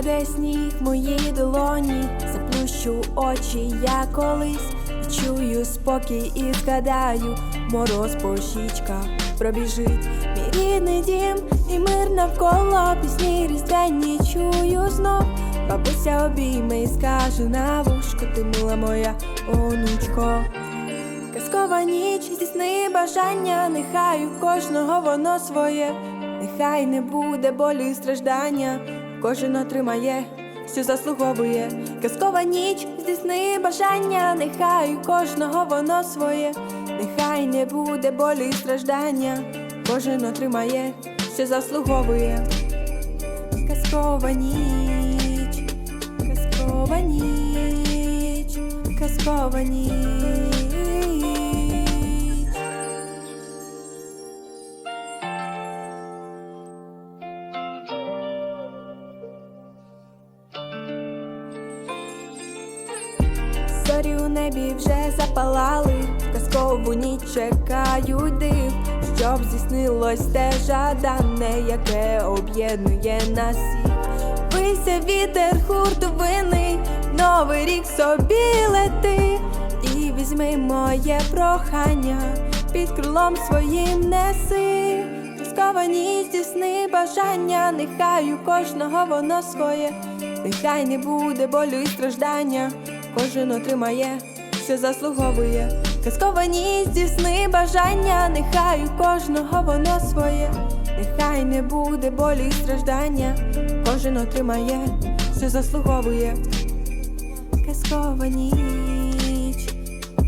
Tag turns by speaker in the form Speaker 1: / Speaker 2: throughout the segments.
Speaker 1: Паде сніг в мої долоні, заплющу очі я колись, чую спокій і згадаю, мороз по щічках пробіжить мій рідний дім, і мир навколо пісні різдвяні чую знов. Бабуся обійме і скаже на вушко, ти мила моя онучко. Казкова ніч, здійсни бажання, нехай у кожного воно своє, нехай не буде болю і страждання, кожен отримає, що заслуговує. Казкова ніч, здійсни бажання, нехай у кожного воно своє, нехай не буде болю і страждання, кожен отримає, що заслуговує. Казкова ніч, казкова ніч, казкова ніч. Зорі у небі вже запалали, казкову ніч чекають див, щоб здійснилось те жадане, яке об'єднує нас. Вися вітер хуртовини, новий рік собі лети, і візьми моє прохання, під крилом своїм неси. Казкова ніч здійсни бажання, нехай у кожного воно своє, нехай не буде болю і страждання, кожен отримає, що заслуговує. Казкова ніч здійсни бажання, нехай у кожного воно своє, нехай не буде болю і страждання, кожен отримає, що заслуговує. Казкова ніч,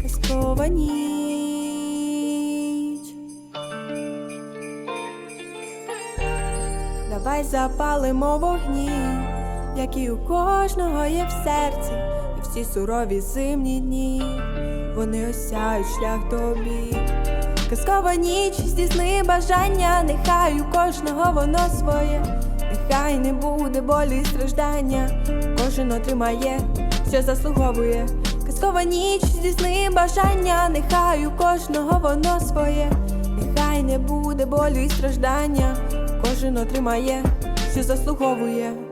Speaker 1: казкова ніч. Давай запалимо вогні, які у кожного є в серці, всі сурові зимні дні, вони осяють шлях тобі. Казкова ніч, здійсни бажання, нехай у кожного воно своє, нехай не буде болі і страждання, кожен отримає, що заслуговує. Казкова ніч, здійсни бажання, нехай у кожного воно своє, нехай не буде болю і страждання, кожен отримає, що заслуговує.